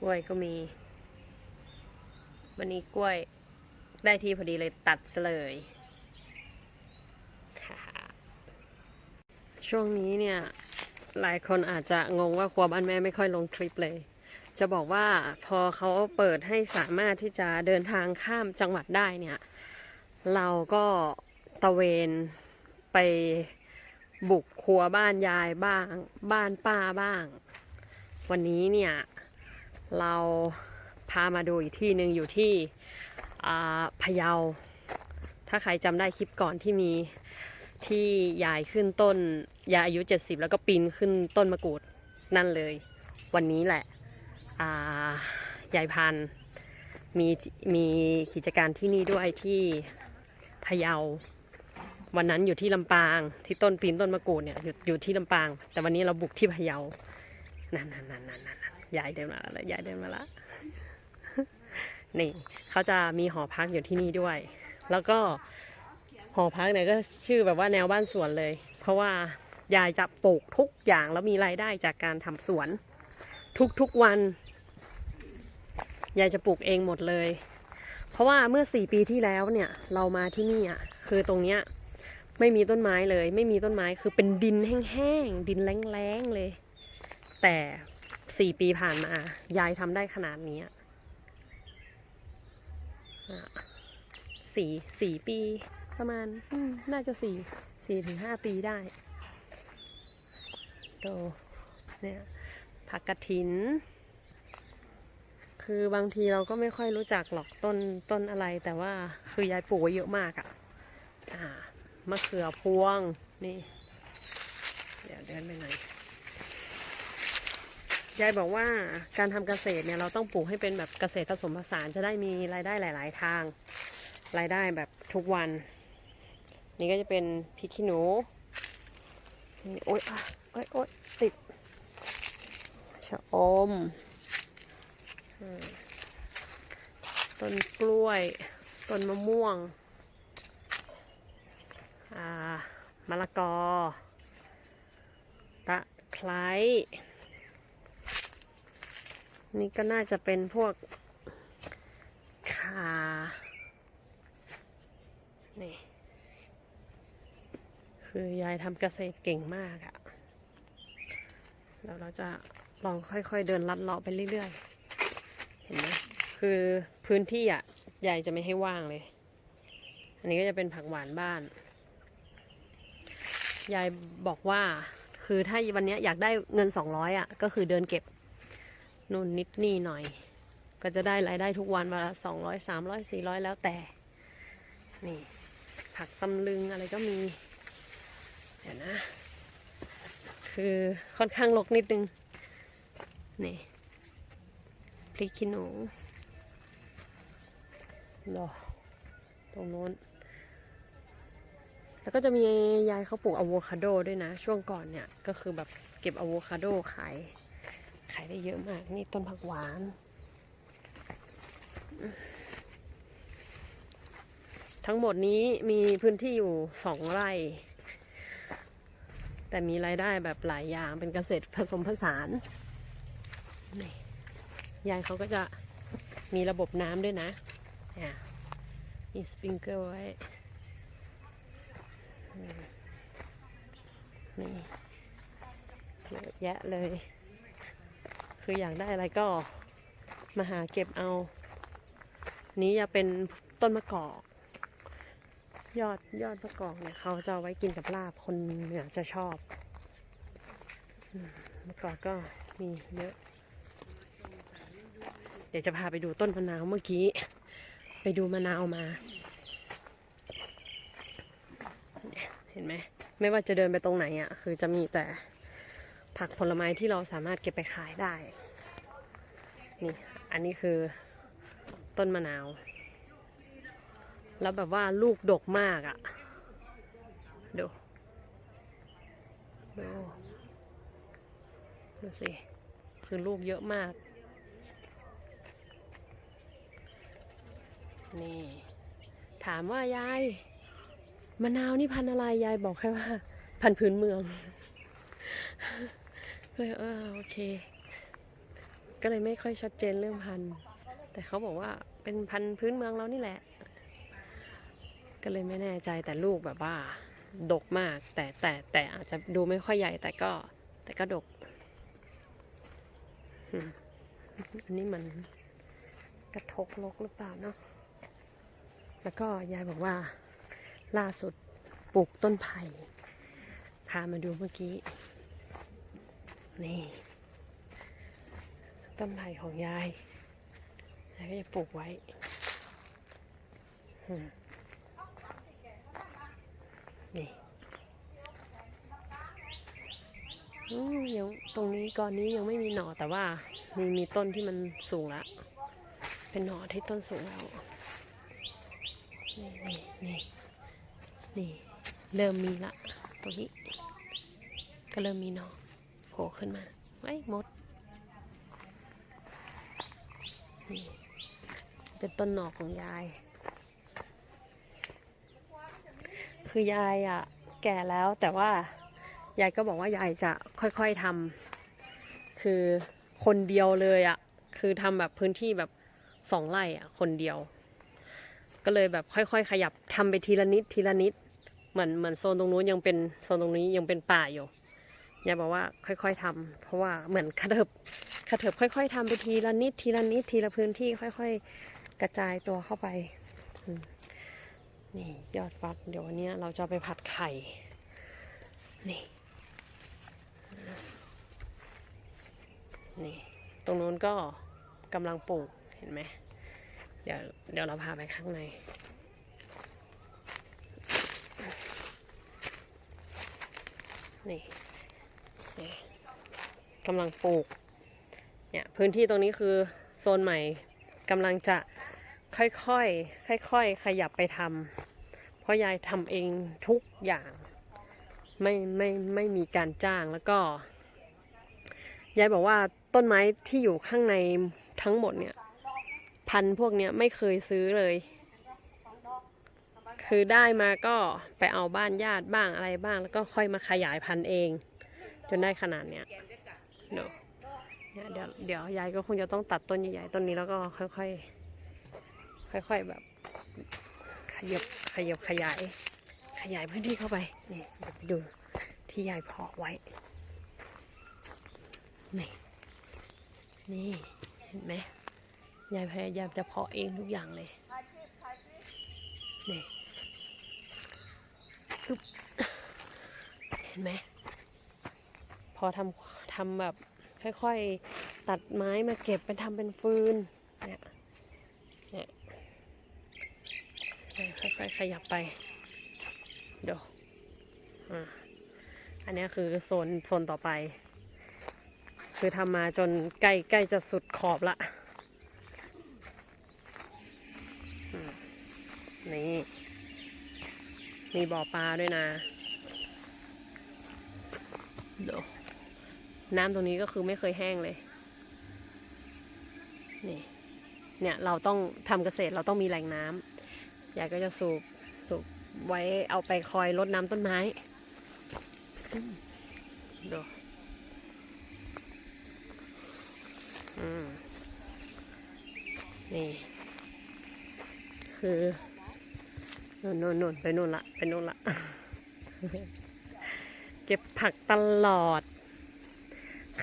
กล้วยก็มี วันนี้กล้วยได้ที่พอดีเลยตัดเลยช่วงนี้เนี่ยหลายคนอาจจะงงว่าครัวบ้านแม่ไม่ค่อยลงคลิปเลย จะบอกว่าพอเขาเปิดให้สามารถที่จะเดินทางข้ามจังหวัดได้เนี่ย เราก็ตะเวนไปบุกครัวบ้านยายบ้าง บ้านป้าบ้าง วันนี้เนี่ย เราพามาดูอีกที่หนึ่งอยู่ที่พะเยา ถ้าใครจำได้คลิปก่อนที่มีที่ยายขึ้นต้น ยายอายุ 70 แล้วก็ปีนขึ้นต้นมะกรูดนั่นเลย วันนี้แหละยายพันมีมีกิจการที่นี่ด้วยที่พะเยา วันนั้นอยู่ที่ลำปางที่ต้นปีนต้นมะกรูดเนี่ยอยู่อยู่ที่ลำปาง แต่วันนี้เราบุกที่พะเยานั่นนั่นนั่นนั่น ยายเดินมาแล้วยายเดินมาล้วนี่เขาจะมีหอพักอยู่ที่นี่ด้วย แล้วก็หอพักเนี่ยก็ชื่อแบบว่าแนวบ้านสวนเลย เพราะว่ายายจะปลูกทุกอย่างแล้วมีรายได้จากการทำสวน ทุกๆวัน ยายจะปลูกเองหมดเลย เพราะว่าเมื่อสี่ปีที่แล้วเนี่ยเรามาที่นี่อะคือตรงเนี้ยไม่มีต้นไม้เลย ไม่มีต้นไม้คือเป็นดินแห้งๆดินแล้งๆเลย แต่ สี่ปีผ่านมา ยายทำได้ขนาดนี้สี่สี่ปีประมาณมน่าจะสี่สี่ถึงห้าปีได้ดูเนี่ยผักกระถิน คือบางทีเราก็ไม่ค่อยรู้จักหรอกต้นต้นอะไร แต่ว่าคือยายปลูกไว้เยอะมากอะ่ะอ่ามะเขือพวงนี่ เดี๋ยวเดินไปหน่อย ยายบอกว่าการทำเกษตรเนี่ยเราต้องปลูกให้เป็นแบบเกษตรผสมผสานจะได้มีรายได้หลาย ๆ ทาง รายได้แบบทุกวัน นี่ก็จะเป็นพริกขี้หนูนโอ๊ยโอ๊ยโอ๊ยติดชะอม ต้นกล้วย ต้นมะม่วงมะละกอ ตะไคร้ นี่ก็น่าจะเป็นพวกขานี่ คือยายทำเกษตรเก่งมากอะแล้วเราจะลองค่อยๆเดินลัดเลาะไปเรื่อยๆ เห็นไหมคือพื้นที่อะยายจะไม่ให้ว่างเลย อันนี้ก็จะเป็นผักหวานบ้าน ยายบอกว่า คือถ้าวันนี้อยากได้เงินสองร้อยอะ ก็คือเดินเก็บ นู่นนิดนี่หน่อย ก็จะได้รายได้ทุกวันวันละสองร้อยสามร้อยสี่ร้อยแล้วแต่ นี่ ผักตำลึงอะไรก็มี เดี๋ยวนะ คือค่อนข้างรกนิดนึง นี่พริกขี้หนูรอตรงโน้น แล้วก็จะมียายเขาปลูกอะโวคาโดด้วยนะ ช่วงก่อนเนี่ย ก็คือแบบเก็บอะโวคาโดขาย ขายได้เยอะมาก นี่ต้นผักหวาน ทั้งหมดนี้มีพื้นที่อยู่สองไร่ แต่มีรายได้แบบหลายอย่างเป็นเกษตรผสมผสานนี่ยายเขาก็จะมีระบบน้ำด้วยนะมีสปริงเกิลไว้นี่เยอะแยะเลย คืออยากได้อะไรก็มาหาเก็บเอา นี้จะเป็นต้นมะกอก ยอดยอดมะกอกเนี่ยเขาจะไว้กินกับลาบคนเหนือจะชอบมมะกอกก็มีเยอะเดี๋ยวจะพาไปดูต้นมะนาวเมื่อกี้ ไปดูมะนาวมา เห็นไหม ไม่ว่าจะเดินไปตรงไหนอะ่ะ คือจะมีแต่ ผักผลไม้ที่เราสามารถเก็บไปขายได้ นี่ อันนี้คือต้นมะนาว แล้วแบบว่าลูกดกมากอะ่ะ ดู ดู ดูสิ คือลูกเยอะมาก นี่ ถามว่ายาย มะนาวนี่พันธุ์อะไร ยายบอกแค่ว่า พันธุ์พื้นเมือง เลยเออโอเค ก็เลยไม่ค่อยชัดเจนเรื่องพันธุ์แต่เขาบอกว่าเป็นพันธุ์พื้นเมืองเรานี่แหละ ก็เลยไม่แน่ใจแต่ลูกแบบว่า ดกมาก แต่แต่แต่อาจจะดูไม่ค่อยใหญ่แต่ก็ แต่ก็ดกอืมอันนี้มันกระทกลกหรือเปล่าเนาะแล้วก็ยายบอกว่า ล่าสุดปลูกต้นไผ่พามาดูเมื่อกี้ นี่ ต้นไผ่ของยายยายก็จะปลูกไว้นี่ยังตรงนี้ก่อนนี้ยังไม่มีหน่อแต่ว่ามีมีต้นที่มันสูงแล้วเป็นหน่อที่ต้นสูงแล้ว นี่นี่นี่นี่เริ่มมีละตรงนี้ ก็เริ่มมีหน่อ ผล่ขึ้นมาไอ้มด นี่ เป็นต้นหน่อของยาย คือยายอะ่ะ แก่แล้วแต่ว่ายายก็บอกว่ายายจะค่อยๆทำคือคนเดียวเลยอะ่ะ คือทำแบบพื้นที่แบบสองไร่อะ่ะ คนเดียว ก็เลยแบบค่อย ๆ ขยับทำไปทีละนิดทีละนิด เหมือนเหมือนโซนตรงนู้นยังเป็นโซนตรงนี้ยังเป็นป่าอยู่ ยายบอกว่าค่อย ๆทำเพราะว่าเหมือนกระเถิบกระเถิบค่อย ๆทำไปทีละนิดทีละนิดทีละพื้นที่ค่อย ๆ กระจายตัวเข้าไปนี่ยอดฟักเดี๋ยววันนี้เราจะไปผัดไข่นี่นี่ตรงนู้นก็กำลังปลูกเห็นไหมเดี๋ยวเดี๋ยวเราพาไปข้างในนี่ กำลังปลูกเนี่ยพื้นที่ตรงนี้คือโซนใหม่กำลังจะค่อยๆค่อยๆขยับไปทำเพราะยายทำเองทุกอย่างไม่ไม่ไม่มีการจ้างแล้วก็ยายบอกว่าต้นไม้ที่อยู่ข้างในทั้งหมดเนี่ย พันพวกเนี้ยไม่เคยซื้อเลย คือได้มาก็ไปเอาบ้านญาติบ้างอะไรบ้าง แล้วก็ค่อยมาขยายพันธุ์เอง จนได้ขนาดเนี้ย เดี๋ยวเดี๋ยวเดี๋ยวยายก็คงจะต้องตัดต้นใหญ่ๆต้นนี้แล้วก็ค่อยๆค่อย ๆแบบ ขยับขยับขยาย ขยายพื้นที่เข้าไปนี่เดี๋ยวไปดูที่ยายเพาะไว้นี่นี่เห็นไหมยายพยายามจะเพาะเองทุกอย่างเลยนี่เห็นไหมพอทำ ทำแบบค่อยๆ ตัดไม้มาเก็บไปทำเป็นฟืนเนี่ยเนี่ยค่อยๆขยับไปเดี๋ยวอ่าอันนี้คือโซนโซนต่อไป คือทำมาจนใกล้ใกล้จะสุดขอบละนี่มีบ่อปลาด้วยนะเดี๋ยว น้ำตรงนี้ก็คือไม่เคยแห้งเลยนี่เนี่ยเราต้องทำเกษตรเราต้องมีแหล่งน้ำยายก็จะสูบสูบไว้เอาไปคอยรดน้ำต้นไม้เดี๋ยวอืมนี่ คือนู่นนู่นนู่นไปนู่นละไปนู่นละ เก็บผักตลอด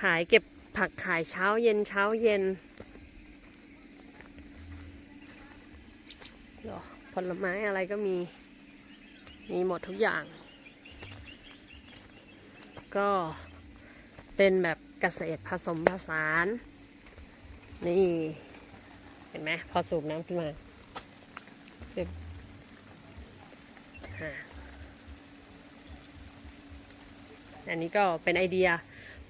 ขายเก็บผักขายเช้าเย็นเช้าเย็นผลไม้อะไรก็มี มีหมดทุกอย่าง ก็เป็นแบบเกษตรผสมผสาน นี่ เห็นไหมพอสูบน้ำขึ้นมาเดี๋ยวอ่าอันนี้ก็เป็นไอเดีย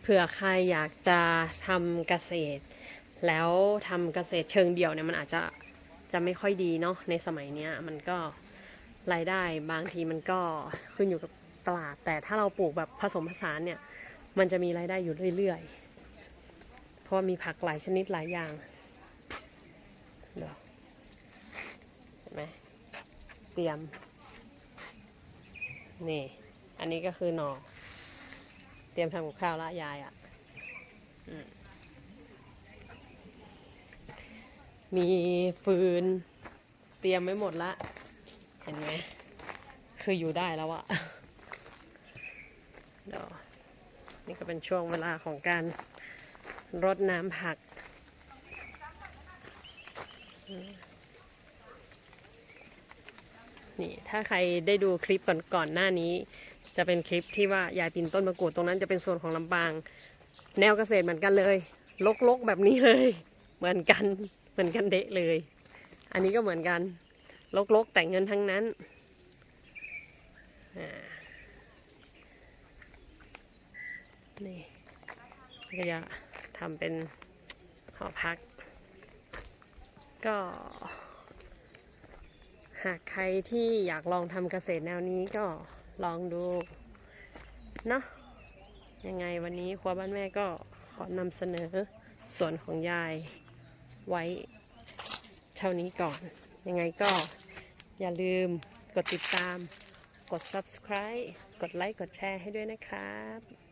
เผื่อใครอยากจะทำเกษตร แล้วทำเกษตรเชิงเดี่ยวเนี่ยมันอาจจะจะไม่ค่อยดีเนาะในสมัยเนี้ยมันก็รายได้บางทีมันก็ขึ้นอยู่กับตลาด แต่ถ้าเราปลูกแบบผสมผสานเนี่ย มันจะมีรายได้อยู่เรื่อยๆ เพราะมีผักหลายชนิดหลายอย่างเดี๋ยวเห็นไหมเตรียม นี่ อันนี้ก็คือหน่อ เตรียมทำกับข้าวละยายอะ่ะมมีฟืน เตรียมไว้หมดละ เห็นไหมคืออยู่ได้แล้วอะเดี๋ยวนี่ก็เป็นช่วงเวลาของการรดน้ำผัก นี่ถ้าใครได้ดูคลิปก่อนก่อนหน้านี้ จะเป็นคลิปที่ว่ายายปีนต้นมะกรูดตรงนั้นจะเป็นส่วนของลำปาง แนวเกษตรเหมือนกันเลยลกๆแบบนี้เลย เหมือนกันเหมือนกันเดะเลย อันนี้ก็เหมือนกันลกๆแต่เงินทั้งนั้นอ่านี่ก็จะทำเป็นหอพัก ก็ หากใครที่อยากลองทำเกษตรแนวนี้ก็ ลองดูเนาะยังไงวันนี้ครัวบ้านแม่ก็ขอนำเสนอส่วนของยายไว้เท่านี้ก่อน ยังไงก็อย่าลืมกดติดตาม กด subscribe กดไลค์ กดแชร์ให้ด้วยนะครับ